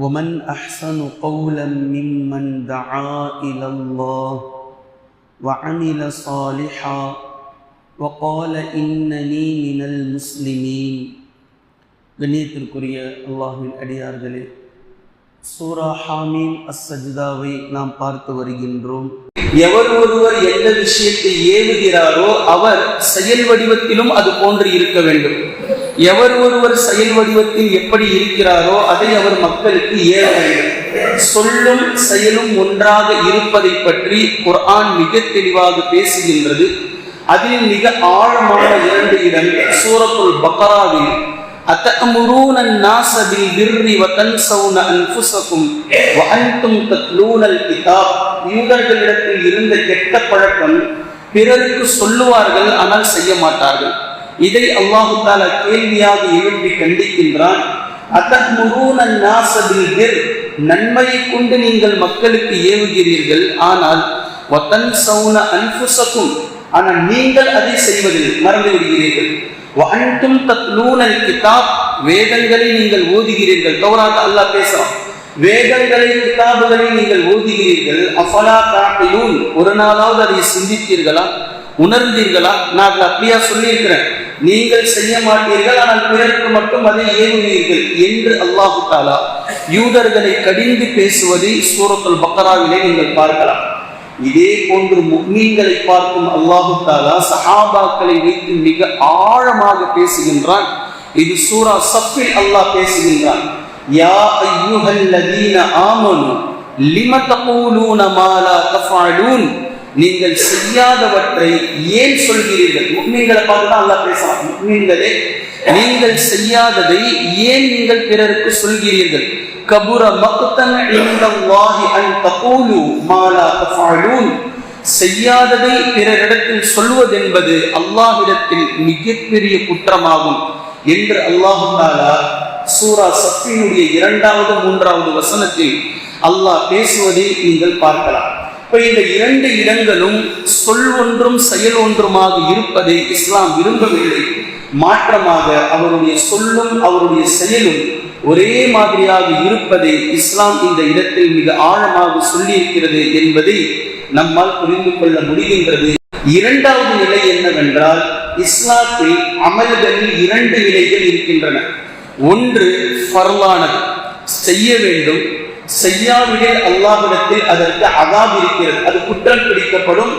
ومن احسن قولا ممن دعا الى الله وعمل صالحا وقال انني من المسلمين கண்ணியத்திற்குரிய அல்லாஹ்வின் அடியார்களே சூரா ஹாமீம் அஸ்ஸஜ்தாவை நாம் பார்த்து வருகின்றோம் எவர் ஒருவர் எந்த விஷயத்தை ஏவுகிறாரோ அவர் செயல் வடிவத்திலும் அது போன்று இருக்க வேண்டும் எவர் ஒருவர் செயல் வடிவத்தில் எப்படி இருக்கிறாரோ அதை அவர் மக்களுக்கு ஏற வேண்டும் சொல்லும் செயலும் ஒன்றாக இருப்பதை பற்றி குர்ஆன் மிக தெளிவாக பேசுகின்றது அதில் மிக ஆழமான இரண்டு இடங்கள் சூரத்துல் பக்கராவில் أتأمرون الناس بالبر وتنسون أنفسكم وأنتم تتلون الكتاب யூதர்களிடத்தில் இருந்த கெட்ட பழக்கம் பிறருக்கு சொல்லுவார்கள் ஆனால் செய்ய மாட்டார்கள் இதை அல்லாஹு தாலா கேள்வியாக எழுப்பி கண்டிக்கின்றான். நன்மையை கொண்டு நீங்கள் மக்களுக்கு ஏவுகிறீர்கள். ஆனால் வத்தன் சவுன ஆனால் நீங்கள் அதை செய்வதில் மறந்து விடுகிறீர்கள் கிதாப் வேதங்களை நீங்கள் ஓதுகிறீர்கள். தௌராத் அல்லாஹ் பேசுறான். வேதங்களை கிதாபுகளை நீங்கள் ஓதுகிறீர்கள். அஃபலா காட்டையும் ஒரு நாளாவது அதை சிந்தித்தீர்களா? உணர்ந்தீர்களா? நான் அப்படியா சொல்லியிருக்கிறேன். நீங்கள் செய்ய மாட்டீர்கள் ஆனால் பிறருக்கு மட்டும் அதை ஏவுவீர்கள் என்று அல்லாஹு தாலா யூதர்களை கடிந்து பேசுவதை சூரத்துல் பக்கராவிலே நீங்கள் பார்க்கலாம். இதே போன்று முக்மீன்களை பார்க்கும் அல்லாஹு தாலா சஹாபாக்களை வைத்து மிக ஆழமாக பேசுகின்றான். இது சூரா சப்பில் அல்லாஹ் பேசுகின்றான். யா அய்யுஹல்லதீன ஆமனு லிம தகூலூன மாலா தஃஅலூன்? நீங்கள் செய்யாதவற்றை ஏன் சொல்கிறீர்கள்? முக்மீன்களை பார்த்து தான் அல்லாஹ் பேசுறான். முக்மீன்களே நீங்கள் செய்யாததை ஏன் நீங்கள் பிறருக்கு சொல்கிறீர்கள்? கபுர மக்தன் இந்தல்லாஹி அன் தகூலு மா தஃஅலூன். செய்யாததை பிறரிடத்தில் சொல்வதென்பது அல்லாஹ்விடத்தில் மிகப்பெரிய குற்றமாகும் என்று அல்லாஹு தாலா சூரா சஃபினுடைய இரண்டாவது மூன்றாவது வசனத்தில் அல்லாஹ் பேசுவதை நீங்கள் பார்க்கலாம். இப்ப இந்த இரண்டு இடங்களும் சொல் ஒன்றும் செயல் ஒன்றுமாக இருப்பதை இஸ்லாம் விரும்பவில்லை. மாற்றமாக அவருடைய சொல்லும் அவருடைய செயலும் ஒரே மாதிரியாக இருப்பதை இஸ்லாம் இந்த இடத்தில் மிக ஆழமாக சொல்லியிருக்கிறது என்பதை நம்மால் புரிந்து கொள்ள முடிகின்றது. இரண்டாவது நிலை என்னவென்றால் இஸ்லாத்தில் அமல்களில் இரண்டு நிலைகள் இருக்கின்றன. ஒன்று ஃபர்லானது. செய்ய வேண்டும். செய்யாவிடில் அல்லாஹிடத்தில் அதற்கு அகாப் இருக்கிறது. அது குற்றம் பிடிக்கப்படும்.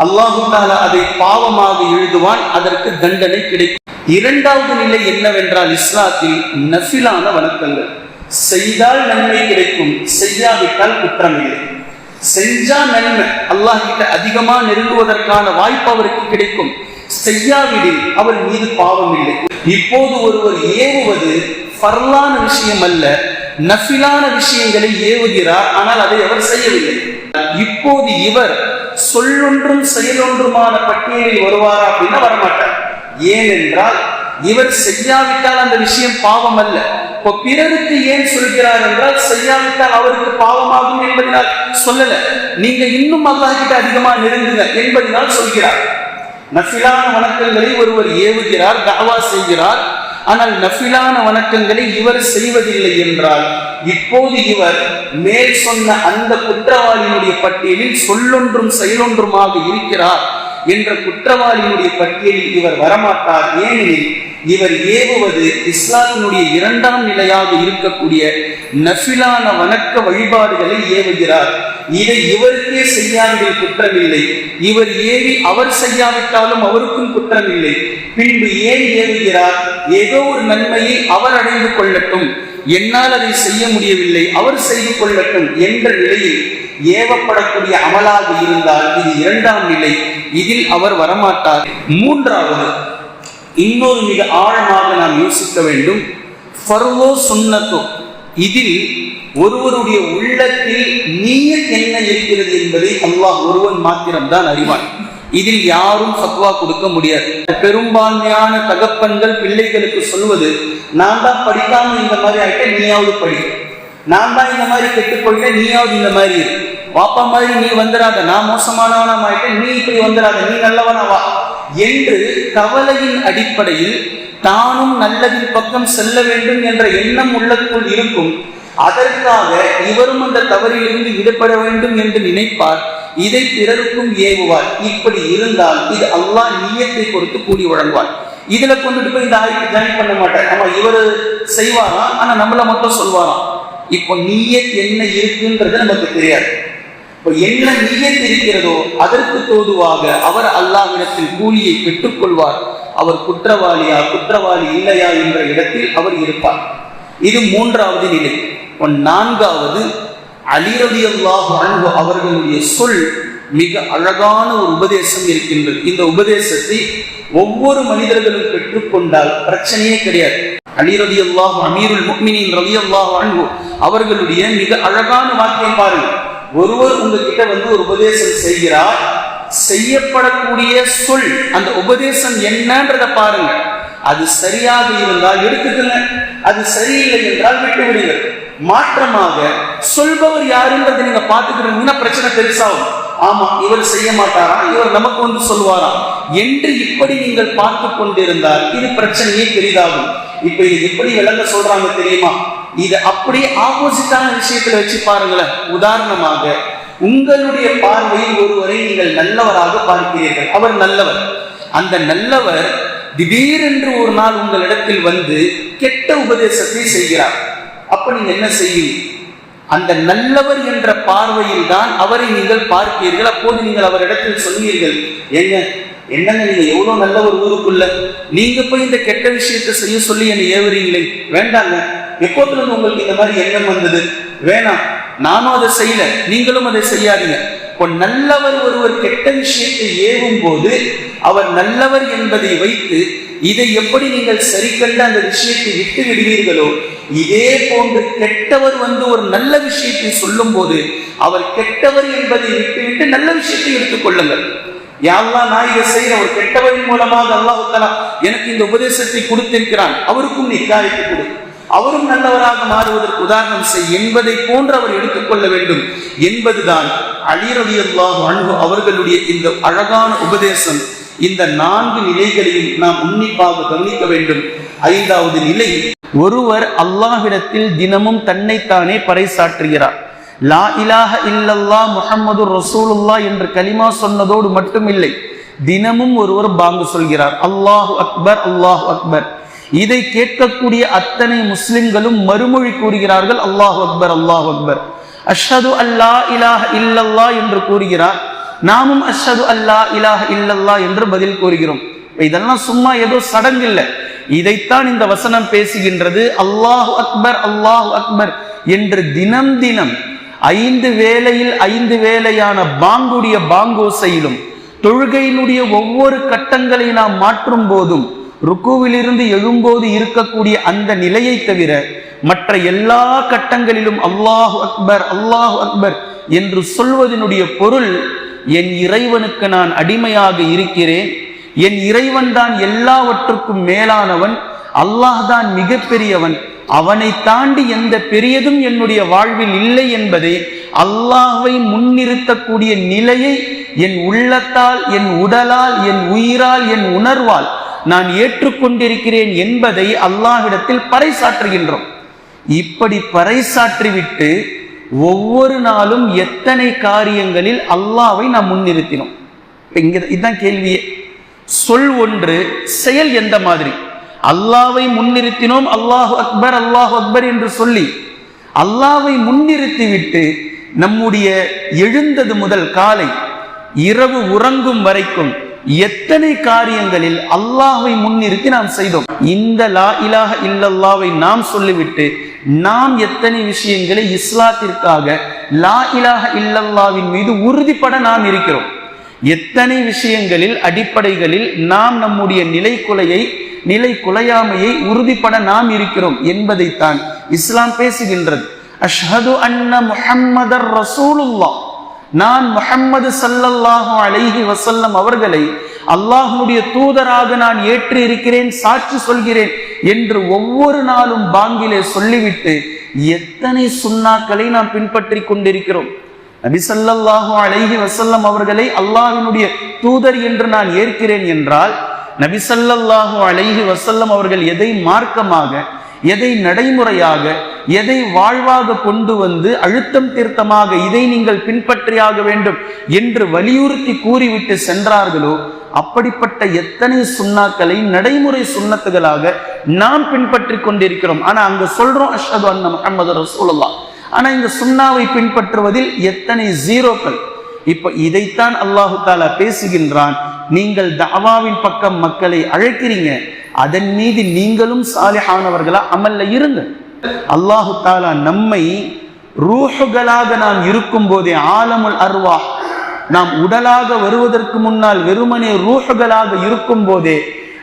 அல்லாஹு அதை பாவமாக எழுதுவான். அதற்கு தண்டனை கிடைக்கும். இரண்டாவது நிலை என்னவென்றால் இஸ்லாத்தில் நஃபிலான வணக்கங்கள் செய்தால் நன்மை கிடைக்கும். செய்யாவிட்டால் குற்றம் இல்லை. செஞ்சா நன்மை. அல்லாஹ் கிட்ட அதிகமா நெருங்குவதற்கான வாய்ப்பு அவருக்கு கிடைக்கும். செய்யாவிடில் அவர் மீது பாவம் இல்லை. இப்போது ஒருவர் ஏவுவது பரலான விஷயம் அல்ல. நஃபிலான விஷயங்களை ஏவுகிறார் ஆனால் அதை அவர் செய்யவில்லை. இப்போது இவர் சொல்லொன்றும் செயலொன்றுமான பட்டியலில் வருவாரா அப்படின்னா வரமாட்டார். ஏனென்றால் இவர் செய்யாவிட்டால் அந்த விஷயம் பாவம் அல்ல இப்போ பிறருக்கு ஏன் சொல்கிறார் என்றால் செய்யாவிட்டால் அவருக்கு பாவமாகும் என்பதனால் சொல்லல. நீங்க இன்னும் அல்லாஹ் கிட்ட அதிகமா நெருங்குங்க என்பதனால் சொல்கிறார். நஃபிலான வணக்கங்களை ஒருவர் ஏவுகிறார் தாவா செய்கிறார். ஆனால் நஃபிலான வணக்கங்களை இவர் செய்வதில்லை என்றால் இப்போது இவர் மேல் சொன்ன அந்த குற்றவாளியினுடைய பட்டியலில் சொல்லொன்றும் செயலொன்றுமாக இருக்கிறார் என்ற குற்றவாளியினுடைய பட்டியலில் இவர் வரமாட்டார். ஏனெனில் இவர் ஏவுவது இஸ்லாமினுடைய இரண்டாம் நிலையாக இருக்கக்கூடிய நஃபிலான வணக்க வழிபாடுகளை ஏவுகிறார். இதை இவருக்கே செய்யாவிடில் குற்றமில்லை. இவர் ஏவி அவர் செய்யாவிட்டாலும் அவருக்கும் குற்றமில்லை. பின்பு ஏன் ஏவுகிறார்? ஏதோ ஒரு நன்மையை அவர் அடைந்து கொள்ளட்டும். என்னால் அதை செய்ய முடியவில்லை. அவர் செய்து கொள்ளட்டும் என்ற நிலையில் ஏவப்படக்கூடிய அமலாக இருந்தால் இது இரண்டாம் நிலை. இதில் அவர் வரமாட்டார். மூன்றாவது இன்னொரு மிக ஆழமாக நாம் யோசிக்க வேண்டும். ஃபர்வோ சுண்ணத்தோ இதில் ஒருவருடைய உள்ளத்தில் நீயத் என்ன இருக்கிறது என்பதை அல்லாஹ் ஒருவன் மாத்திரம்தான் அறிவான். இதில் யாரும் சத்வா கொடுக்க முடியாது. பெரும்பான்மையான தகப்பன்கள் பிள்ளைகளுக்கு சொல்வது நான் தான் படிக்காம இந்த மாதிரி ஆகிட்டேன் நீயாவது படி. நான் தான் இந்த மாதிரி கெட்டுக்கொள்கிறேன் நீயாவது இந்த மாதிரி வாப்பா மாதிரி நீ வந்துடாத நான் மோசமானவனா ஆகிட்டேன் நீ இப்படி வந்துடாத நீ நல்லவனா வா என்று கவலையின் அடிப்படையில் தானும் நல்லதின் பக்கம் செல்ல வேண்டும் என்ற எண்ணம் உள்ளத்துக்குள் இருக்கும். அதற்காக இவரும் அந்த தவறிலிருந்து விடுபட வேண்டும் என்று நினைப்பார். இதை பிறருக்கும் ஏவுவார். இப்படி இருந்தால் இது அல்லாஹ் நீயத்தை பொறுத்து கூடி வழங்குவார். இதுல கொண்டுட்டு போய் இந்த ஆய்வு ஜாயின் பண்ண மாட்டார். ஆமா இவர் செய்வாராம் ஆனா நம்மள மட்டும் சொல்வாராம். இப்போ நீயத் என்ன இருக்குன்றது நமக்கு தெரியாது. என்ன நீயத் இருக்கிறதோ அதற்கு தோதுவாக அவர் அல்லாவிடத்தில் கூலியை பெற்றுக்கொள்வார். அவர் குற்றவாளியா குற்றவாளி இல்லையா என்ற இடத்தில் அவர் இருப்பார். இது மூன்றாவது நிலை. நான்காவது அலிரதி அல்லாஹ் அன்பு அவர்களுடைய சொல் மிக அழகான ஒரு உபதேசம் இருக்கின்றது. இந்த உபதேசத்தை ஒவ்வொரு மனிதர்களும் பெற்றுக்கொண்டால் பிரச்சனையே கிடையாது. அலிரதி அல்லாஹ் அமீருல் முக்மினின் ரவி அல்லாஹ் அன்பு அவர்களுடைய மிக அழகான வாக்கியம் பாருங்கள். ஒருவர் உங்ககிட்ட வந்து ஒரு உபதேசம் செய்கிறார் செய்யப்படக்கூடிய சொல் அந்த உபதேசம் என்னன்றத பாருங்க. அது சரியாக இருந்தால் எடுத்துக்கங்க. அது சரியில்லை என்றால் விட்டு விடுங்கள். மாற்றமாக சொல்பவர் யாருன்றதை நீங்க பாத்துக்கிறீங்கன்னா பிரச்சனை பெருசாகும். ஆமா இவர் செய்ய மாட்டாரா? இவர் நமக்கு வந்து சொல்வாராம் என்று இப்படி நீங்கள் பார்த்து கொண்டிருந்தால் இது பிரச்சனையே பெரிதாகும். இப்ப இது எப்படி விளங்க சொல்றாங்க தெரியுமா? இது அப்படியே ஆப்போசிட்டான விஷயத்துல வச்சு பாருங்களேன். உதாரணமாக உங்களுடைய பார்வையில் ஒருவரை நீங்கள் நல்லவராக பார்க்கிறீர்கள். அவர் நல்லவர். அந்த நல்லவர் திடீரென்று ஒரு நாள் உங்களிடத்தில் வந்து கெட்ட உபதேசத்தை செய்கிறார். அப்ப நீங்க என்ன செய்யும்? அந்த நல்லவர் என்ற பார்வையில் தான் அவரை நீங்கள் பார்ப்பீர்கள் அப்போது நீங்கள் அவரிடத்தில் சொன்னீர்கள் ஏங்க என்னங்க நீங்க எவ்வளவு நல்ல ஒரு ஊருக்குள்ள? நீங்க போய் இந்த கெட்ட விஷயத்தை செய்ய சொல்லி என்னை ஏவுறீங்களே. வேண்டாங்க. எக்கோத்துல இருந்து உங்களுக்கு இந்த மாதிரி எண்ணம் வந்தது. வேணாம் நானும் அதை செய்யல நீங்களும் அதை செய்யாதீங்க. இப்போ நல்லவர் ஒருவர் கெட்ட விஷயத்தை ஏவும் போது அவர் நல்லவர் என்பதை வைத்து இதை எப்படி நீங்கள் சரி கண்டு அந்த விஷயத்தை விட்டு விடுவீர்களோ இதே போன்று கெட்டவர் வந்து ஒரு நல்ல விஷயத்தை சொல்லும் போது அவர் கெட்டவர் என்பதை விட்டுவிட்டு நல்ல விஷயத்தை எடுத்துக் கொள்ளுங்கள். யாரெல்லாம் நான் இதை செய்யற ஒரு கெட்டவரின் மூலமாக அல்லாஹு எனக்கு இந்த உபதேசத்தை கொடுத்திருக்கிறான். அவருக்கும் நீ இதாயத்தை கொடு. அவரும் நல்லவராக மாறுவதற்கு உதாரணம் செய். என்பதை போன்று அவர் எடுத்துக்கொள்ள வேண்டும். என்பதுதான் அலிரவி அல்லாஹ் அன்பு அவர்களுடைய இந்த அழகான உபதேசம். இந்த நான்கு நிலைகளையும் நாம் உன்னிப்பாக கவனிக்க வேண்டும். ஐந்தாவது நிலை ஒருவர் அல்லாஹிடத்தில் தினமும் தன்னைத்தானே பறைசாற்றுகிறார். லா இலாஹ இல்லல்லா முஹம்மது ரசூலுல்லா என்று கலிமா சொன்னதோடு மட்டுமில்லை தினமும் ஒருவர் பாங்கு சொல்கிறார். அல்லாஹு அக்பர் அல்லாஹு அக்பர். இதை கேட்கக்கூடிய அத்தனை முஸ்லிம்களும் மறுமொழி கூறுகிறார்கள் அல்லாஹ் அக்பர் அல்லாஹ் அக்பர். அஷது அல்லா இலாஹ இல்லல்லா என்று கூறுகிறார். நாமும் அஷது அல்லா இலாஹ இல்லல்லா என்று பதில் கூறுகிறோம். இதெல்லாம் சும்மா ஏதோ சடங்கு இல்லை. இதைத்தான் இந்த வசனம் பேசுகின்றது. அல்லாஹ் அக்பர் அல்லாஹ் அக்பர் என்று தினம் தினம் ஐந்து வேளையில் ஐந்து வேளையான பாங்குடைய பாங்கோசையிலும் தொழுகையினுடைய ஒவ்வொரு கட்டங்களை நாம் மாற்றும் போதும் ருக்குவிலிருந்து எழும்போது இருக்கக்கூடிய அந்த நிலையை தவிர மற்ற எல்லா கட்டங்களிலும் அல்லாஹு அக்பர் அல்லாஹு அக்பர் என்று சொல்வதனுடைய பொருள் என் இறைவனுக்கு நான் அடிமையாக இருக்கிறேன். என் இறைவன் தான் எல்லாவற்றுக்கும் மேலானவன். அல்லாஹ் தான் மிகப்பெரியவன். அவனை தாண்டி எந்த பெரியதும் என்னுடைய வாழ்வில் இல்லை என்பதை அல்லாஹை முன்னிறுத்தக்கூடிய நிலையை என் உள்ளத்தால் என் உடலால் என் உயிரால் என் உணர்வால் நான் ஏற்றுக்கொண்டிருக்கிறேன் என்பதை அல்லாஹ்விடத்தில் பறைசாற்றுகின்றோம். இப்படி பறைசாற்றிவிட்டு ஒவ்வொரு நாளும் எத்தனை காரியங்களில் அல்லாவை நாம் முன்னிறுத்தினோம்? இங்க இதுதான் கேள்வியே. சொல் ஒன்று செயல் எந்த மாதிரி? அல்லாவை முன்னிறுத்தினோம் அல்லாஹ் அக்பர் அல்லாஹ் அக்பர் என்று சொல்லி அல்லாவை முன்னிறுத்திவிட்டு நம்முடைய எழுந்தது முதல் காலை இரவு உறங்கும் வரைக்கும் எத்தனை காரியங்களில் அல்லாஹை முன்னிறுத்தி நாம் செய்தோம்? இந்த லா இலாக இல்லல்லாவை நாம் சொல்லிவிட்டு நாம் எத்தனை விஷயங்களை இஸ்லாத்திற்காக லா இலாக இல்லல்லாவின் மீது உறுதிப்பட நாம் இருக்கிறோம்? எத்தனை விஷயங்களில் அடிப்படைகளில் நாம் நம்முடைய நிலைக்குலையை நிலை குலையாமையை உறுதிப்பட நாம் இருக்கிறோம் என்பதைத்தான் இஸ்லாம் பேசுகின்றது. அஷ்ஹது அன்ன முஹம்மதர் ரசூலுல்லாஹ். நான் முகம்மது சல்லல்லாஹு அலைஹி வசல்லம் அவர்களை அல்லாஹ்வுடைய தூதராக நான் ஏற்று இருக்கிறேன் சாட்சி சொல்கிறேன் என்று ஒவ்வொரு நாளும் பாங்கிலே சொல்லிவிட்டு எத்தனை சுண்ணாக்களை நாம் பின்பற்றி கொண்டிருக்கிறோம். நபிசல்லாஹு ஸல்லல்லாஹு அலைஹி அவர்களை அல்லாஹினுடைய தூதர் என்று நான் ஏற்கிறேன் என்றால் நபிசல்லாஹு அலைஹி வசல்லம் அவர்கள் எதை மார்க்கமாக எதை நடைமுறையாக எதை வாழ்வாக கொண்டு வந்து அழுத்தம் திருத்தமாக இதை நீங்கள் பின்பற்றியாக வேண்டும் என்று வலியுறுத்தி கூறிவிட்டு சென்றார்களோ அப்படிப்பட்ட எத்தனை சுண்ணாக்களை நடைமுறை சுண்ணத்துகளாக நாம் பின்பற்றி கொண்டிருக்கிறோம். ஆனா அங்க சொல்றோம் அஷது அன்ன முஹம்மது ரசூலுல்லாஹ். ஆனா இந்த சுண்ணாவை பின்பற்றுவதில் எத்தனை ஜீரோக்கள்? இப்ப இதைத்தான் அல்லாஹு தாலா பேசுகின்றான். நீங்கள் தாவாவின் பக்கம் மக்களை அழைக்கிறீங்க அதன் மீது நீங்களும் சாலிஹானவர்களா அமல்ல இருங்கள். அல்லாஹு தாலா நம்மை ரூஹுகளாக நாம் இருக்கும் போதே ஆலமுல் அர்வா நாம் உடலாக வருவதற்கு முன்னால் வெறுமனே ரூஹுகளாக இருக்கும் போதே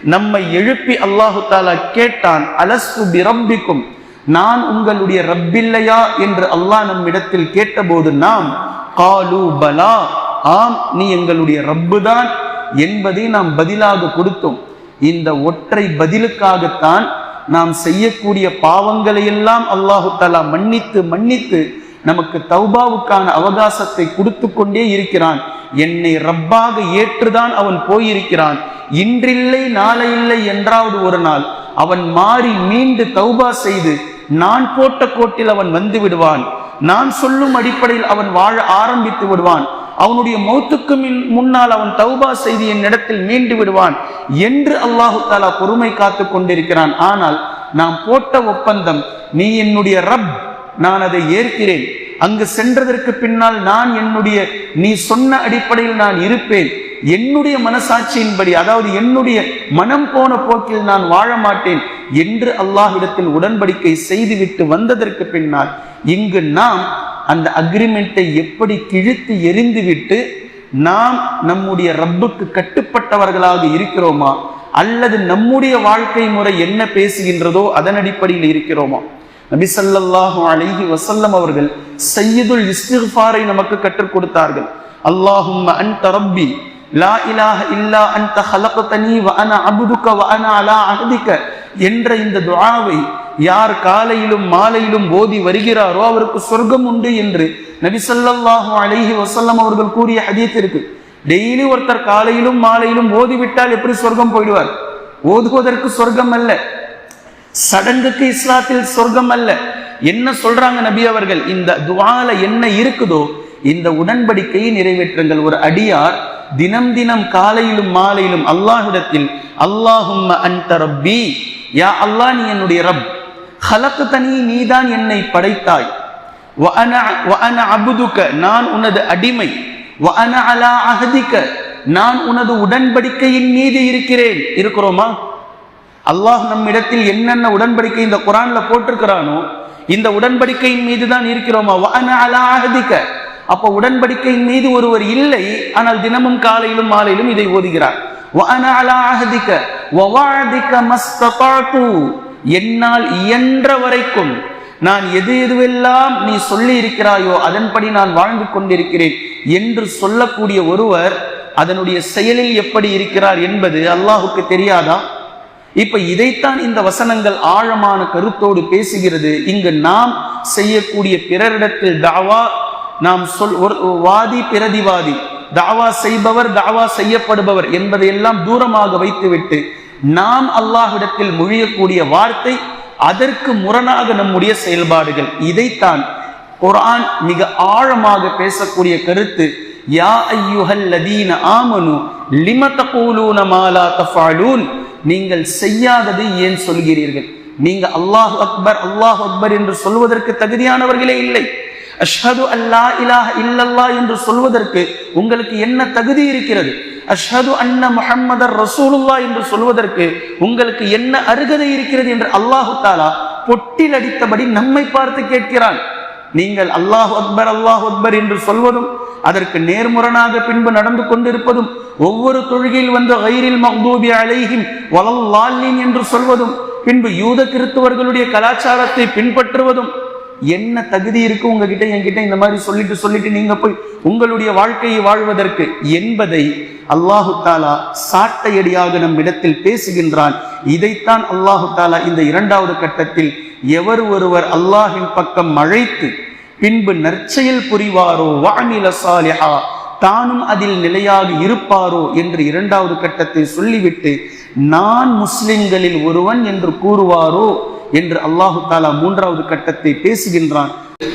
நம்மை எழுப்பி அல்லாஹு தாலா கேட்டான் அலஸ்து பிரம்பிக்கும் நான் உங்களுடைய ரப்பில்லையா? என்று அல்லாஹ் நம்மிடத்தில் கேட்டபோது நாம் காலு பலா ஆம் நீ எங்களுடைய ரப்பு தான் என்பதை நாம் பதிலாக கொடுத்தோம். இந்த ஒற்றை பதிலுக்காகத்தான் நாம் செய்யக்கூடிய பாவங்களை எல்லாம் அல்லாஹு தாலா மன்னித்து மன்னித்து நமக்கு தௌபாவுக்கான அவகாசத்தை கொடுத்து கொண்டே இருக்கிறான். என்னை ரப்பாக ஏற்றுதான் அவன் போயிருக்கிறான். இன்றில்லை நாளை இல்லை என்றாவது ஒரு நாள் அவன் மாறி மீண்டு தௌபா செய்து நான் போட்ட கோட்டில் அவன் வந்து விடுவான். நான் சொல்லும் அடிப்படையில் அவன் வாழ ஆரம்பித்து விடுவான். அவனுடைய மௌத்துக்கு முன்னால் அவன் தௌபா செய்து என் இடத்தில் மீண்டு விடுவான் என்று அல்லாஹு தாலா பொறுமை காத்து கொண்டிருக்கிறான். ஆனால் நாம் போட்ட ஒப்பந்தம் நீ என்னுடைய ரப் நான் அதை ஏற்கிறேன். அங்கு சென்றதற்கு பின்னால் நான் என்னுடைய நீ சொன்ன அடிப்படையில் நான் இருப்பேன். என்னுடைய மனசாட்சியின்படி அதாவது என்னுடைய மனம் போன போக்கில் நான் வாழ மாட்டேன். என்று அல்லாஹிடத்தில் உடன்படிக்கை செய்துவிட்டு வந்ததற்கு பின்னால் இங்கு நாம் அந்த அக்ரிமெண்ட்டை எப்படி கிழித்து எரிந்துவிட்டு நாம் நம்முடைய ரப்புக்கு கட்டுப்பட்டவர்களாக இருக்கிறோமா? அல்லது நம்முடைய வாழ்க்கை முறை என்ன பேசுகின்றதோ அதன் அடிப்படையில் இருக்கிறோமா? நபி ஸல்லல்லாஹு வசல்லம் அவர்கள் சையதுல் இஸ்திஃபாரை நமக்கு கற்றுக் கொடுத்தார்கள். அல்லாஹும் அன்த ரப்பி லா இலாஹ இல்லா அன்த தனி வ அன அபுதுக வ அன அலா அஹதிக என்ற இந்த துவாவை யார் காலையிலும் மாலையிலும் ஓதி வருகிறாரோ அவருக்கு சொர்க்கம் உண்டு என்று நபிசல்லாஹு அலஹி வசல்லம் அவர்கள் கூறிய ஹதீஸ் இருக்கு. டெய்லி ஒருத்தர் காலையிலும் மாலையிலும் ஓதிவிட்டால் எப்படி சொர்க்கம் போயிடுவார்? ஓதுவதற்கு சொர்க்கம் அல்ல. சடங்குக்கு இஸ்லாத்தில் சொர்க்கம் அல்ல. என்ன சொல்றாங்க நபி அவர்கள்? இந்த துவால என்ன இருக்குதோ இந்த உடன்படிக்கையை நிறைவேற்றுங்கள். ஒரு அடியார் தினம் தினம் காலையிலும் மாலையிலும் அல்லாஹிடத்தில் அல்லாஹும் அன்த ரப்பி யா அல்லாஹ் நீ என்னுடைய ரப். ஹலக்கு தனி நீதான் என்னை படைத்தாய். அபுதுக்க நான் உனது அடிமை. வஅன அலா அஹதிக நான் உனது உடன்படிக்கையின் மீது இருக்கிறேன். இருக்கிறோமா? அல்லாஹ் நம்மிடத்தில் என்னென்ன உடன்படிக்கை இந்த குரான்ல போட்டிருக்கிறானோ இந்த உடன்படிக்கையின் மீது தான் இருக்கிறோமா அலா அஹதிக. அப்ப உடன்படிக்கையின் மீது ஒருவர் இல்லை ஆனால் தினமும் காலையிலும் மாலையிலும் இதை ஓதுகிறார். அலா அஹதிக. என்னால் இயன்ற வரைக்கும் நான் எது எதுவெல்லாம் நீ சொல்லி இருக்கிறாயோ அதன்படி நான் வாழ்ந்து கொண்டிருக்கிறேன் என்று சொல்லக்கூடிய ஒருவர் அதனுடைய செயலில் எப்படி இருக்கிறார் என்பது அல்லாஹுக்கு தெரியாதா? இப்ப இதைத்தான் இந்த வசனங்கள் ஆழமான கருத்தோடு பேசுகிறது. இங்கு நாம் செய்யக்கூடிய பிறரிடத்தில் தாவா நாம் சொல் ஒரு வாதி பிரதிவாதி. தாவா செய்பவர் தாவா செய்யப்படுபவர் என்பதையெல்லாம் தூரமாக வைத்துவிட்டு நாம் அல்லாஹ்விடத்தில் மொழியக்கூடிய வார்த்தை அதற்கு முரணாக நம்முடைய செயல்பாடுகள். இதைத்தான் குரான் மிக ஆழமாக பேசக்கூடிய கருத்து யா ஐயுஹல் லதீன ஆமனு லிமத கூலூன மாலா தஃபாலூன்? நீங்கள் செய்யாததை ஏன் சொல்கிறீர்கள்? நீங்க அல்லாஹ் அக்பர் அல்லாஹ் அக்பர் என்று சொல்வதற்கு தகுதியானவர்களே இல்லை. அஷ்ஹது அல்லா இலாஹ இல்லல்லா என்று சொல்வதற்கு உங்களுக்கு என்ன தகுதி இருக்கிறது? அஷ்ஹது அன்ன முஹம்மதர் ரசூலுல்லா என்று சொல்வதற்கு உங்களுக்கு என்ன அருகதை இருக்கிறது என்று அல்லாஹு தாலா பொட்டில் அடித்தபடி நம்மை பார்த்து கேட்கிறான். நீங்கள் அல்லாஹ் அக்பர் அல்லாஹ் அக்பர் என்று சொல்வதும் அதற்கு நேர்முரணாக பின்பு நடந்து கொண்டிருப்பதும் ஒவ்வொரு தொழுகையில் வந்த ஐரில் மஹ்தூபி அலைஹிம் வலல்லாலின் என்று சொல்வதும் பின்பு யூத கிறிஸ்துவர்களுடைய கலாச்சாரத்தை பின்பற்றுவதும் என்ன தகுதி இருக்கு உங்ககிட்ட என்கிட்ட இந்த மாதிரி சொல்லிட்டு சொல்லிட்டு நீங்க போய் உங்களுடைய வாழ்க்கையை வாழ்வதற்கு என்பதை அல்லாஹு தாலா சாட்டையடியாக நம் இடத்தில் பேசுகின்றான். இதைத்தான் அல்லாஹு தாலா இந்த இரண்டாவது கட்டத்தில் எவர் ஒருவர் அல்லாஹின் பக்கம் அழைத்து பின்பு நற்செயல் புரிவாரோ வானில சாலிஹா தானும் அதில் நிலையாக இருப்பாரோ என்று இரண்டாவது கட்டத்தை சொல்லிவிட்டு நான் முஸ்லிம்களில் ஒருவன் என்று கூறுவாரோ? என்று அல்லாஹு தாலா மூன்றாவது கட்டத்தை பேசுகின்றான்.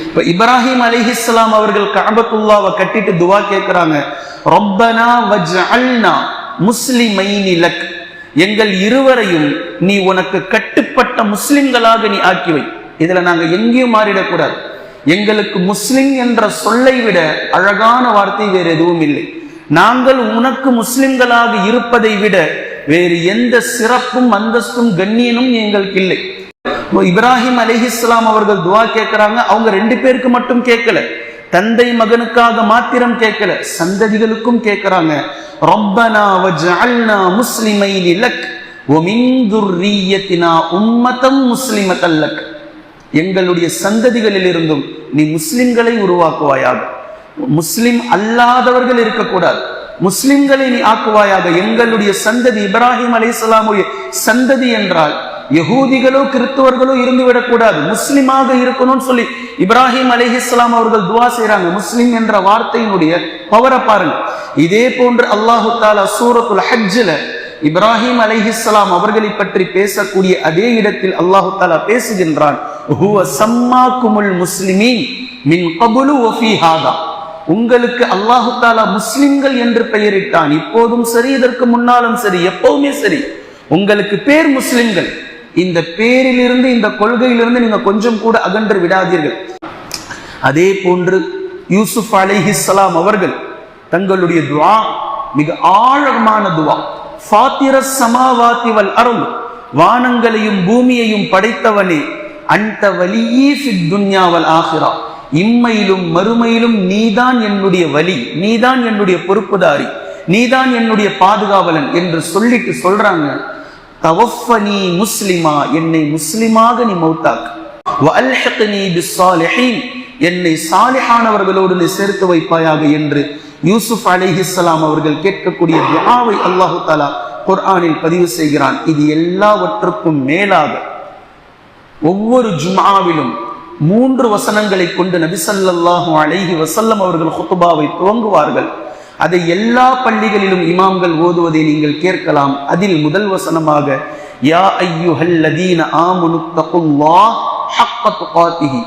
இப்ப இப்ராஹிம் அலிஹிஸ்லாம் அவர்கள் கஅபத்துல்லாவை கட்டிட்டு துவா கேட்கிறாங்க ரொப்பனா வஜ்அல்னா முஸ்லிமைனி லக். எங்கள் இருவரையும் நீ உனக்கு கட்டுப்பட்ட முஸ்லிம்களாக நீ ஆக்கி வை. இதுல நாங்க எங்கேயும் மாறிடக்கூடாது. எங்களுக்கு முஸ்லிம் என்ற சொல்லை விட அழகான வார்த்தை வேறு எதுவும் இல்லை. நாங்கள் உனக்கு முஸ்லிம்களாக இருப்பதை விட வேறு எந்த சிறப்பும் அந்தஸ்தும் கண்ணியனும் எங்களுக்கு இல்லை. இப்ராஹிம் இப்ராஹிம் அலிஹிஸ்லாம் அவர்கள் துவா கேட்கிறாங்க அவங்க ரெண்டு பேருக்கு மட்டும் கேட்கல. தந்தை மகனுக்காக மாத்திரம் கேட்கல சந்ததிகளுக்கும் கேட்கிறாங்க. ரப்பனா வஜ்அல்னா முஸ்லிமைனி லக் வமின் துர்ரியத்தினா உம்மதம் முஸ்லிமத்தல் லக் எங்களுடைய சந்ததிகளில் இருந்தும் நீ முஸ்லிம்களை உருவாக்குவாயாக. முஸ்லிம் அல்லாதவர்கள் இருக்கக்கூடாது. முஸ்லிம்களை நீ ஆக்குவாயாக. எங்களுடைய சந்ததி இப்ராஹிம் அலைஹிஸ்ஸலாமுடைய சந்ததி என்றால் யகூதிகளோ கிறிஸ்தவர்களோ இருந்து விடக்கூடாது முஸ்லிமாக இருக்கணும்னு சொல்லி இப்ராஹிம் அலைஹிஸ்ஸலாம் அவர்கள் துவா செய்யறாங்க முஸ்லிம் என்ற வார்த்தையினுடைய பவரை பாருங்க. இதே போன்று அல்லாஹு தாலா சூரத்துல் ஹஜ்ஜில் இப்ராஹிம் அலைஹிஸ்லாம் அவர்களை பற்றி பேசக்கூடிய அதே இடத்தில் அல்லாஹு தாலா பேசுகின்றான். ஹுவ மின் கபுலு ஒஃபி உங்களுக்கு அல்லாஹு தாலா முஸ்லிம்கள் என்று பெயரிட்டான். இப்போதும் சரி இதற்கு முன்னாலும் சரி எப்பவுமே சரி. உங்களுக்கு பேர் முஸ்லிம்கள். இந்த பேரிலிருந்து இந்த கொள்கையிலிருந்து நீங்க கொஞ்சம் கூட அகன்று விடாதீர்கள். அதே போன்று யூசுப் அலைஹிஸ்ஸலாம் அவர்கள் தங்களுடைய துவா மிக ஆழமான துவா. ஃபாத்திர சமாவாத்தி வல் அருள். வானங்களையும் பூமியையும் படைத்தவனே அந்த வலியே ஃபித் துன்யாவல் இம்மையிலும் மறுமையிலும் நீதான் என்னுடைய வலி நீதான் என்னுடைய பொறுப்புதாரி நீதான் என்னுடைய பாதுகாவலன் என்று சொல்லிட்டு சொல்றாங்க. தவஃபனி முஸ்லிமா என்னை முஸ்லிமாக நீ மௌத்தாக்கு. என்னை சாலிஹானவர்களோடு நீ சேர்த்து வைப்பாயாக என்று யூசுப் அலிஹிஸ்லாம் அவர்கள் கேட்கக்கூடிய துஆவை அல்லாஹு தலா குர்ஆனில் பதிவு செய்கிறான். இது எல்லாவற்றுக்கும் மேலாக ஒவ்வொரு ஜுமாவிலும் மூன்று வசனங்களை கொண்டு நபிசல்லாஹு அலைஹி வசல்லம் அவர்கள் ஹுத்துபாவை துவங்குவார்கள். அதை எல்லா பள்ளிகளிலும் இமாம்கள் ஓதுவதை நீங்கள் கேட்கலாம். அதில் முதல் வசனமாக யா ஐயுஹல்லதீன ஆமனு தகுல்லாஹ் ஹக்க துகாத்திஹி.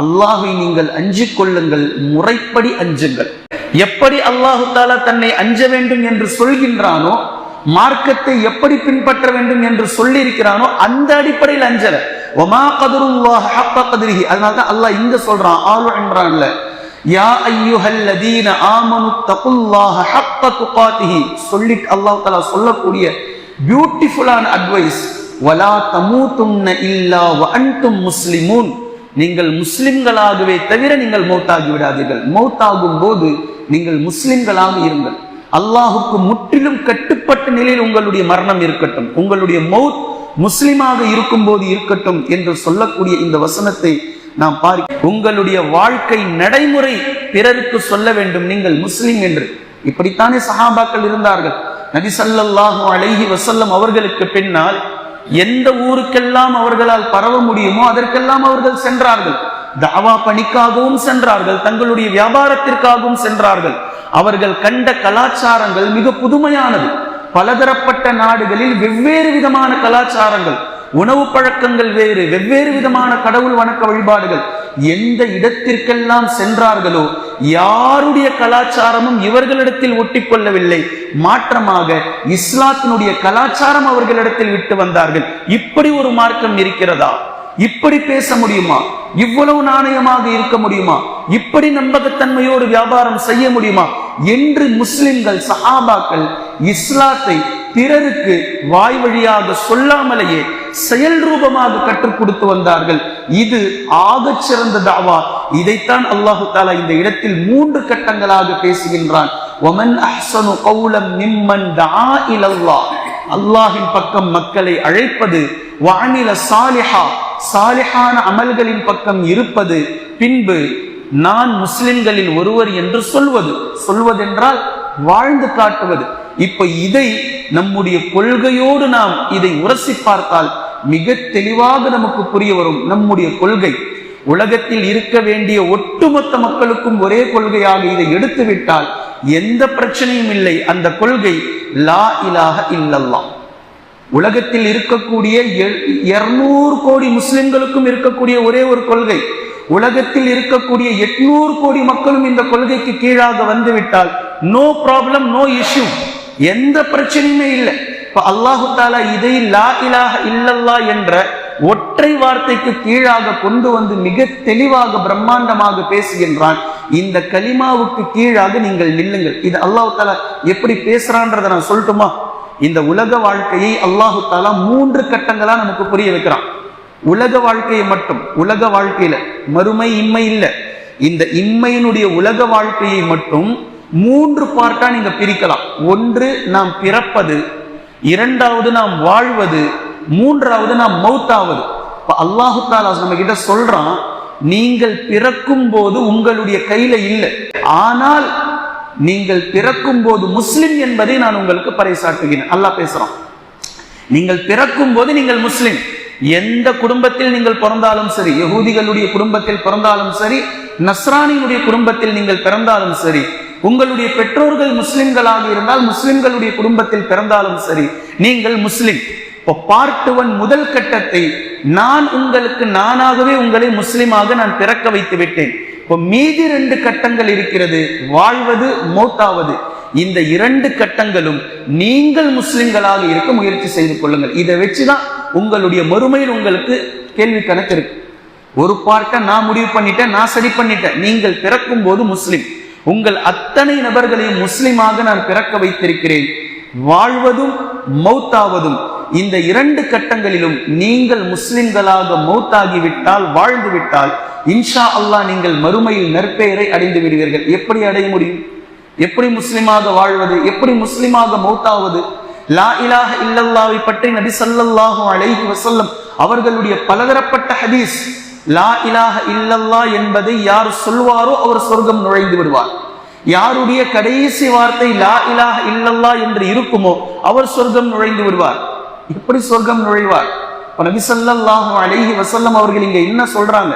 அல்லாஹை நீங்கள் அஞ்சு கொள்ளுங்கள் முறைப்படி அஞ்சுங்கள். எப்படி அல்லாஹு தாலா தன்னை அஞ்ச வேண்டும் என்று சொல்கின்றானோ மார்க்கத்தை எப்படி பின்பற்ற வேண்டும் என்று சொல்லியிருக்கிறானோ அந்த அடிப்படையில் அஞ்சல. ஒமா கதருல்லாஹ் ஹப்ப கதிரிஹி. அதனால தான் அல்லாஹ் இங்க சொல்றான் ஆலு இம்ரான்ல யா ஐயுஹல்லதீன ஆமனு தகுல்லாஹ ஹப்ப துகாத்திஹி சொல்லிட்டு அல்லாஹ் தலா சொல்லக்கூடிய பியூட்டிஃபுல்லான அட்வைஸ் வலா தமூதுன்ன இல்லா வ அன்தும் முஸ்லிமூன். நீங்கள் முஸ்லிம்களாகவே தவிர நீங்கள் மௌத்தாகி விடாதீர்கள். மௌத்தாகும் போது நீங்கள் முஸ்லிம்களாக இருங்கள். அல்லாஹுக்கு முற்றிலும் கட்டுப்பட்ட நிலையில் உங்களுடைய மரணம் இருக்கட்டும். உங்களுடைய மௌத் முஸ்லிமாக இருக்கும் போது இருக்கட்டும் என்று சொல்லக்கூடிய இந்த வசனத்தை நாம் பார்க்க உங்களுடைய வாழ்க்கை நடைமுறை பிறருக்கு சொல்ல வேண்டும். நீங்கள் முஸ்லிம் என்று. இப்படித்தானே சஹாபாக்கள் இருந்தார்கள். நபிசல்லாஹு அழகி வசல்லம் அவர்களுக்கு பின்னால் எந்த ஊருக்கெல்லாம் அவர்களால் பரவ முடியுமோ அதற்கெல்லாம் அவர்கள் சென்றார்கள். தாவா பணிக்காகவும் சென்றார்கள். தங்களுடைய வியாபாரத்திற்காகவும் சென்றார்கள். அவர்கள் கண்ட கலாச்சாரங்கள் மிக புதுமையானது. பலதரப்பட்ட நாடுகளில் வெவ்வேறு விதமான கலாச்சாரங்கள் உணவு பழக்கங்கள் வேறு வெவ்வேறு விதமான கடவுள் வணக்க வழிபாடுகள். எந்த இடத்திற்கெல்லாம் சென்றார்களோ யாருடைய கலாச்சாரமும் இவர்களிடத்தில் ஒட்டிக்கொள்ளவில்லை. மாற்றமாக இஸ்லாத்தினுடைய கலாச்சாரம் அவர்களிடத்தில் விட்டு வந்தார்கள். இப்படி ஒரு மார்க்கம் இருக்கிறதா? இப்படி பேச முடியுமா? இவ்வளவு நாணயமாக இருக்க முடியுமா? இப்படி நம்பகத்தன்மையோடு வியாபாரம் செய்ய முடியுமா? என்று முஸ்லிம்கள் சஹாபாக்கள் இஸ்லாத்தை பிறருக்கு வாய் வழியாக சொல்லாமலேயே செயல் ரூபமாக கற்றுக் கொடுத்து வந்தார்கள். இது ஆக சிறந்த தாவா. இதைத்தான் அல்லாஹு தாலா இந்த இடத்தில் மூன்று கட்டங்களாக பேசுகின்றான். நிம்மன் தா அல்லாஹின் பக்கம் மக்களை அழைப்பது வானில சாலிஹா. சாலிஹான அமல்களின் பக்கம் இருப்பது. பின்பு நான் முஸ்லிம்களில் ஒருவர் என்று சொல்வது. சொல்வதென்றால் வாழ்ந்து காட்டுவது. இப்ப இதை நம்முடைய கொள்கையோடு நாம் இதை உரசி பார்த்தால் மிக தெளிவாக நமக்கு புரிய வரும் நம்முடைய கொள்கை. உலகத்தில் இருக்க வேண்டிய ஒட்டுமொத்த மக்களுக்கும் ஒரே கொள்கையாக இதை எடுத்துவிட்டால் எந்த பிரச்சனையும் இல்லை. அந்த கொள்கை லா இலாக இல்லல்லாம் உலகத்தில் இருக்கக்கூடிய இருநூறு கோடி முஸ்லிம்களுக்கும் இருக்கக்கூடிய ஒரே ஒரு கொள்கை. உலகத்தில் இருக்கக்கூடிய எட்நூறு கோடி மக்களும் இந்த கொள்கைக்கு கீழாக வந்துவிட்டால் நோ ப்ராப்ளம் நோ இஷ்யூ எந்த பிரச்சனையுமே இல்லை. இப்ப அல்லாஹு தாலா இதை லா இலாக இல்லல்லா என்ற ஒற்றை வார்த்தைக்கு கீழாக கொண்டு வந்து மிக தெளிவாக பிரம்மாண்டமாக பேசுகின்றான். இந்த கலிமாவுக்கு கீழாக நீங்கள் நில்லுங்கள். இது அல்லாஹு தாலா எப்படி பேசுறான்றதை நான் சொல்லட்டுமா? இந்த உலக வாழ்க்கையை அல்லாஹு தாலா மூன்று கட்டங்களா நமக்கு புரிய வைக்கிறான். உலக வாழ்க்கையை மட்டும் உலக வாழ்க்கையில மறுமை இம்மை இல்லை. இந்த இம்மையினுடைய உலக வாழ்க்கையை மட்டும் மூன்று பார்ட்டா நீங்க பிரிக்கலாம். ஒன்று நாம் பிறப்பது. இரண்டாவது நாம் வாழ்வது. மூன்றாவது நாம் மௌத்தாவது. இப்ப அல்லாஹு தாலா நம்ம கிட்ட சொல்றான் நீங்கள் பிறக்கும் போது உங்களுடைய கையில இல்லை. ஆனால் நீங்கள் பிறக்கும் போது முஸ்லிம் என்பதை நான் உங்களுக்கு பறைசாட்டுகிறேன் அல்லாஹ் பேசுறான். நீங்கள் பிறக்கும் போது நீங்கள் முஸ்லிம். எந்த குடும்பத்தில் நீங்கள் பிறந்தாலும் சரி யகூதிகளுடைய குடும்பத்தில் பிறந்தாலும் சரி நஸ்ரானியுடைய குடும்பத்தில் நீங்கள் பிறந்தாலும் சரி உங்களுடைய பெற்றோர்கள் முஸ்லிம்களாக இருந்தால் முஸ்லிம்களுடைய குடும்பத்தில் பிறந்தாலும் சரி நீங்கள் முஸ்லிம். இப்போ பார்ட் ஒன் முதல் கட்டத்தை நான் உங்களுக்கு நானாகவே உங்களை முஸ்லிமாக நான் பிறக்க வைத்து விட்டேன். இப்போ மீதி ரெண்டு கட்டங்கள் இருக்கிறது வாழ்வது மௌத்தாவது. இந்த இரண்டு கட்டங்களும் நீங்கள் முஸ்லிம்களாக இருக்க முயற்சி செய்து கொள்ளுங்கள். இதை வச்சுதான் உங்களுடைய மறுமையில் உங்களுக்கு கேள்வி கணக்கு இருக்கு. ஒரு பார்ட்டை நான் முடிவு பண்ணிட்டேன் நான் சரி பண்ணிட்டேன். நீங்கள் பிறக்கும் போது முஸ்லிம். உங்கள் அத்தனை நபர்களையும் முஸ்லிமாக நான் பிறக்க வைத்திருக்கிறேன். வாழ்வதும் மௌத்தாவதும். இந்த இரண்டு கட்டங்களிலும் நீங்கள் முஸ்லிம்களாக மௌத்தாகிவிட்டால் வாழ்ந்து விட்டால் இன்ஷா அல்லாஹ் நீங்கள் மறுமையில் நற்பெயரை அடைந்து விடுவீர்கள். எப்படி அடைய முடியும்? எப்படி முஸ்லிமாக வாழ்வது எப்படி முஸ்லிமாக மௌத்தாவது? லா இலாஹ இல்லல்லாவை பற்றி நபி ஸல்லல்லாஹு அலைஹி வசல்லம் அவர்களுடைய பலதரப்பட்ட ஹதீஸ் லா இலாஹ இல்லல்லா என்பதை யார் சொல்வாரோ அவர் சொர்க்கம் நுழைந்து விடுவார். யாருடைய கடைசி வார்த்தை லா இலாக இல்லல்லா என்று இருக்குமோ அவர் சொர்க்கம் நுழைந்து விடுவார். எப்படி சொர்க்கம் நுழைவார்? நபி ஸல்லல்லாஹு அலைஹி வசல்லம் அவர்கள் இங்க என்ன சொல்றாங்க?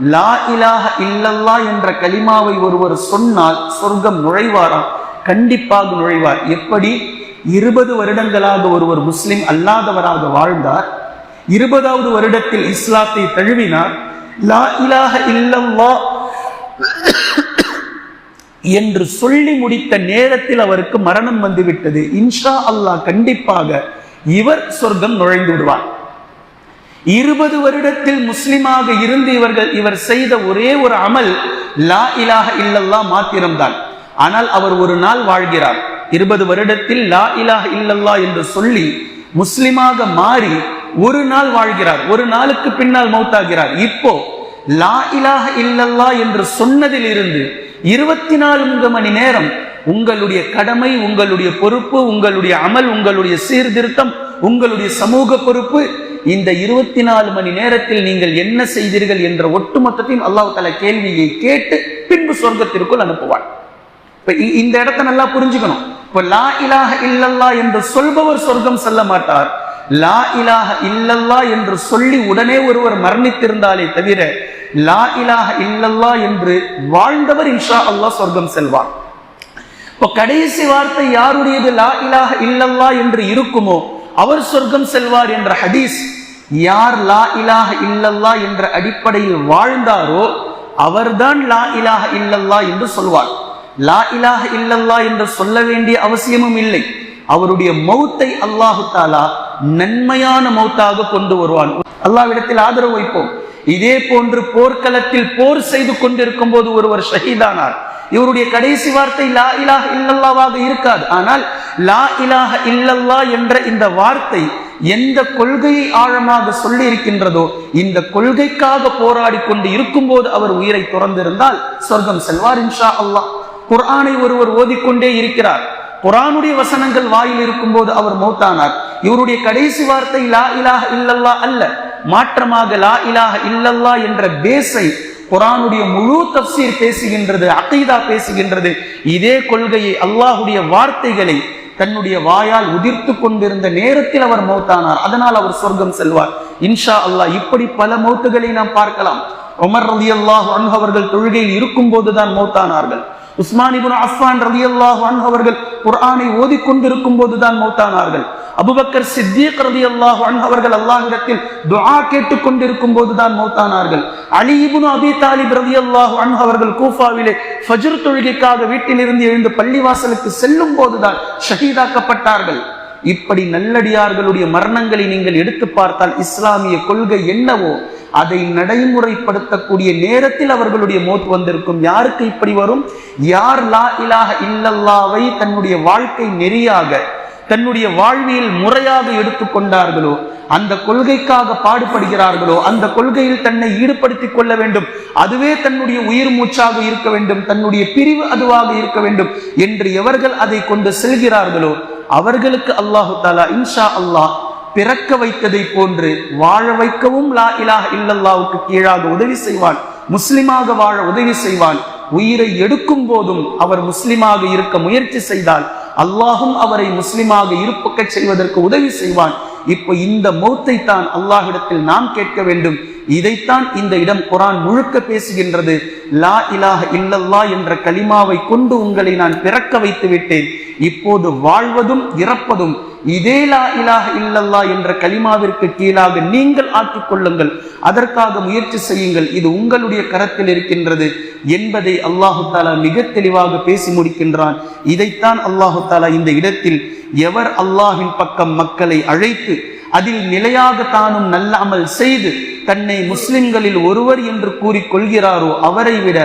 லா இலாஹ இல்லல்லா என்ற கலிமாவை ஒருவர் சொன்னால் சொர்க்கம் நுழைவாராம் கண்டிப்பாக நுழைவார். எப்படி? இருபது வருடங்களாக ஒருவர் முஸ்லிம் அல்லாதவராக வாழ்ந்தார். இருபதாவது வருடத்தில் இஸ்லாத்தை தழுவினார். லா இலாஹ இல்லல்லா என்று சொல்லி முடித்த நேரத்தில் அவருக்கு மரணம் வந்துவிட்டது. இன்ஷா அல்லாஹ் கண்டிப்பாக இவர் சொர்க்கம் நுழைந்து விடுவார். இருபது வருடத்தில் முஸ்லிமாக இருந்து இவர்கள் இவர் செய்த ஒரே ஒரு அமல் லா இலாக இல்லல்லா மாத்திரம்தான். ஆனால் அவர் ஒரு நாள் வாழ்கிறார். இருபது வருடத்தில் லா இலாக இல்லல்லா என்று சொல்லி முஸ்லிமாக மாறி ஒரு நாள் வாழ்கிறார். ஒரு நாளுக்கு பின்னால் மௌத்தாகிறார். இப்போ லா இலாக இல்லல்லா என்று சொன்னதில் இருந்து இருபத்தி நான்கு மணி நேரம் உங்களுடைய கடமை உங்களுடைய பொறுப்பு உங்களுடைய அமல் உங்களுடைய சீர்திருத்தம் உங்களுடைய சமூக பொறுப்பு இந்த இருபத்தி நாலு மணி நேரத்தில் நீங்கள் என்ன செய்தீர்கள் என்ற ஒட்டுமொத்தத்தையும் அல்லாஹ் தலா கேள்வியை கேட்டு பின்பு சொர்க்கத்திற்குள் அனுப்புவார் இப்ப இந்த இடத்த நல்லா புரிஞ்சுக்கணும். இப்ப லா இலாக இல்லல்லா என்று சொல்பவர் சொர்க்கம் செல்ல மாட்டார். லா இலாஹ இல்லல்லா என்று சொல்லி உடனே ஒருவர் மரணித்திருந்தாலே தவிர லா இலாஹ இல்லல்லா என்று வாழ்ந்தவர் இன்ஷா அல்லாஹ் சொர்க்கம் செல்வார். இப்போ கடைசி வார்த்தை யாருடையது? லா இலாக இல்லல்லா என்று இருக்குமோ அவர் சொர்க்கம் செல்வார் என்ற ஹதீஸ் யார் லா இலாக இல்லல்லா என்ற அடிப்படையில் வாழ்ந்தாரோ அவர்தான் லா இலாஹ இல்லல்லா என்று சொல்வார். லா இலாஹ இல்லல்லா என்று சொல்ல வேண்டிய அவசியமும் இல்லை. அவருடைய மௌத்தை அல்லாஹு தாலா நன்மையான மௌத்தாக கொண்டு வருவான். அல்லாவிடத்தில் ஆதரவு வைப்போம். இதே போன்று போர்க்களத்தில் போர் செய்து கொண்டிருக்கும் போது ஒருவர் ஷஹீதானார். இவருடைய கடைசி வார்த்தை லா இலாக இல்லல்லாவாக இருக்காது. ஆனால் லா இலாஹ இல்லல்லா என்ற இந்த வார்த்தை எந்த கொள்கையை ஆழமாக சொல்லி இருக்கின்றதோ இந்த கொள்கைக்காக போராடி கொண்டு இருக்கும்போது அவர் உயிரை துறந்திருந்தால் சொர்க்கம் செல்வார் இன்ஷா அல்லாஹ். குரானை ஒருவர் ஓதிக்கொண்டே இருக்கிறார். குரானுடைய வசனங்கள் வாயில் இருக்கும்போது அவர் மௌத்தானார். இவருடைய கடைசி வார்த்தை லா இலாக இல்லல்லா அல்ல. மாற்றமாக லா இலாக இல்லல்லா என்ற பேஸை குரானுடைய முழு தப்சீர் பேசுகின்றது அகைதா பேசுகின்றது. இதே கொள்கையை அல்லாஹுடைய வார்த்தைகளை தன்னுடைய வாயால் உதிர்த்து கொண்டிருந்த நேரத்தில் அவர் மௌத்தானார். அதனால் அவர் சொர்க்கம் செல்வார். இன்ஷா அல்லாஹ் இப்படி பல மௌத்துகளை நாம் பார்க்கலாம். உமர் ரதி அல்லாஹ் அவர்கள் தொழுகையில் இருக்கும் போதுதான் மௌத்தானார்கள். உஸ்மானிபுன் அஃபான் ரவி அன்ஹு அவர்கள் குர்ஆனை ஓதிக்கொண்டிருக்கும் போதுதான் மௌத்தானார்கள். அபுபக்கர் சித்திக் ரலியல்லாஹு அன்ஹு அவர்கள் அல்லாஹிடத்தில் துஆ கேட்டுக் கொண்டிருக்கும் போதுதான் மௌத்தானார்கள் அலிபுன் அபி தாலிப் ரலியல்லாஹு அன்ஹு அவர்கள் கூஃபாவிலே ஃபஜ்ர் தொழுகைக்காக வீட்டிலிருந்து எழுந்து பள்ளிவாசலுக்கு செல்லும் போதுதான் ஷஹீதாக்கப்பட்டார்கள். இப்படி நல்லடியார்களுடைய மரணங்களை நீங்கள் எடுத்து பார்த்தால் இஸ்லாமிய கொள்கை என்னவோ அதை நடைமுறைப்படுத்தக்கூடிய நேரத்தில் அவர்களுடைய மோத் வந்திருக்கும். யாருக்கு இப்படி வரும்? யார் லா இலாஹ இல்லல்லாவை தன்னுடைய வாழ்க்கை நெறியாக தன்னுடைய வாழ்வியல் முறையாக எடுத்துக்கொண்டார்களோ அந்த கொள்கைக்காக பாடுபடுகிறார்களோ அந்த கொள்கையில் தன்னை ஈடுபடுத்திக் கொள்ள வேண்டும். அதுவே தன்னுடைய உயிர் மூச்சாக இருக்க வேண்டும் தன்னுடைய பிரிவு அதுவாக இருக்க வேண்டும் என்று எவர்கள் அதை கொண்டு செல்கிறார்களோ அவர்களுக்கு அல்லாஹு தாலா இன்ஷா அல்லாஹ் பிறக்க வைத்ததை போன்று வாழ வைக்கவும் லா இலாஹ இல்லல்லாவுக்கு கீழாக உதவி செய்வான் முஸ்லிமாக வாழ உதவி செய்வான். உயிரை எடுக்கும் போதும் அவர் முஸ்லிமாக இருக்க முயற்சி செய்தால் அல்லாஹும் அவரை முஸ்லிமாக இருப்பக்க செய்வதற்கு உதவி செய்வான். இப்போ இந்த மௌத்தை தான் அல்லாஹிடத்தில் நாம் கேட்க வேண்டும். இதைத்தான் இந்த இடம் குரான் முழுக்க பேசுகின்றது. லா இலாஹ இல்லல்லா என்ற கலிமாவை கொண்டு உங்களை நான் பிறக்க வைத்து விட்டேன். இப்போது வாழ்வதும் இறப்பதும் இதே லா இலாஹ இல்லல்லா என்ற கலிமாவிற்கு கீழாக நீங்கள் ஆக்கிக் கொள்ளுங்கள். அதற்காக முயற்சி செய்யுங்கள். இது உங்களுடைய கரத்தில் இருக்கின்றது என்பதை அல்லாஹு தாலா மிக தெளிவாக பேசி முடிக்கின்றான். இதைத்தான் அல்லாஹு தாலா இந்த இடத்தில் எவர் அல்லாஹின் பக்கம் மக்களை அழைத்து அதில் நிலையாக தானும் நல்ல அமல் செய்து தன்னை முஸ்லிம்களில் ஒருவர் என்று கூறிக்கொள்கிறாரோ அவரை விட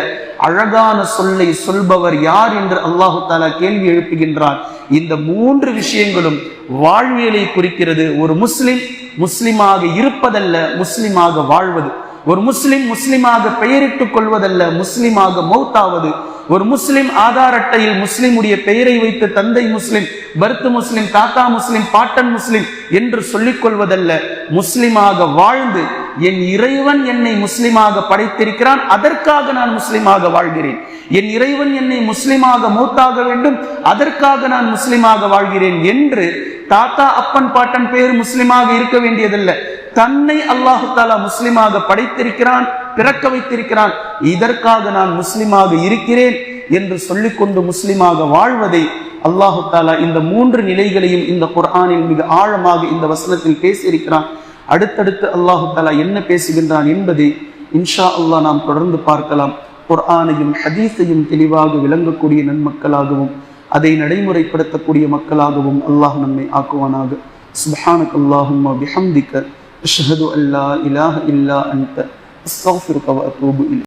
அழகான சொல்லை சொல்பவர் யார் என்று அல்லாஹு தாலா கேள்வி எழுப்புகின்றார் இந்த மூன்று விஷயங்களும் வாழ்வியலை குறிக்கிறது. ஒரு முஸ்லிம் முஸ்லிமாக இருப்பதல்ல முஸ்லிமாக வாழ்வது. ஒரு முஸ்லிம் முஸ்லிமாக பெயரிட்டுக் கொள்வதல்ல முஸ்லிமாக மௌத்தாவது. ஒரு முஸ்லிம் ஆதார் அட்டையில் முஸ்லிமுடைய பெயரை வைத்து தந்தை முஸ்லிம் பர்த் முஸ்லிம் தாத்தா முஸ்லிம் பாட்டன் முஸ்லிம் என்று சொல்லிக் கொள்வதல்ல முஸ்லிமாக வாழ்ந்து என் இறைவன் என்னை முஸ்லிமாக படைத்திருக்கிறான் அதற்காக நான் முஸ்லிமாக வாழ்கிறேன். என் இறைவன் என்னை முஸ்லிமாக மூத்தாக வேண்டும் அதற்காக நான் முஸ்லிமாக வாழ்கிறேன் என்று தாத்தா அப்பன் பாட்டன் பேர் முஸ்லிமாக இருக்க வேண்டியதில்லை. தன்னை அல்லாஹு தாலா முஸ்லிமாக படைத்திருக்கிறான் பிறக்க வைத்திருக்கிறான். இதற்காக நான் முஸ்லிமாக இருக்கிறேன் என்று சொல்லிக்கொண்டு முஸ்லிமாக வாழ்வதை அல்லாஹு தாலா இந்த மூன்று நிலைகளையும் இந்த குர்ஆனில் மிக ஆழமாக இந்த வசனத்தில் பேசியிருக்கிறான். அடுத்தடுத்து அல்லாஹு தாலா என்ன பேசுகின்றான் என்பதை இன்ஷா அல்லாஹ் நாம் தொடர்ந்து பார்க்கலாம். குர்ஆனையும் ஹதீஸையும் தெளிவாக விளங்கக்கூடிய நன்மக்களாகவும் அதை நடைமுறைப்படுத்தக்கூடிய மக்களாகவும் அல்லாஹ் நம்மை ஆக்குவானாக. சுப்ஹானக் அல்லாஹும்ம பிஹம்திக அஷ்ஹது அல்லா இலாஹ இல்லா அன்த அஸ்தக்ஃபிருக வ அத்தூபு இலைக்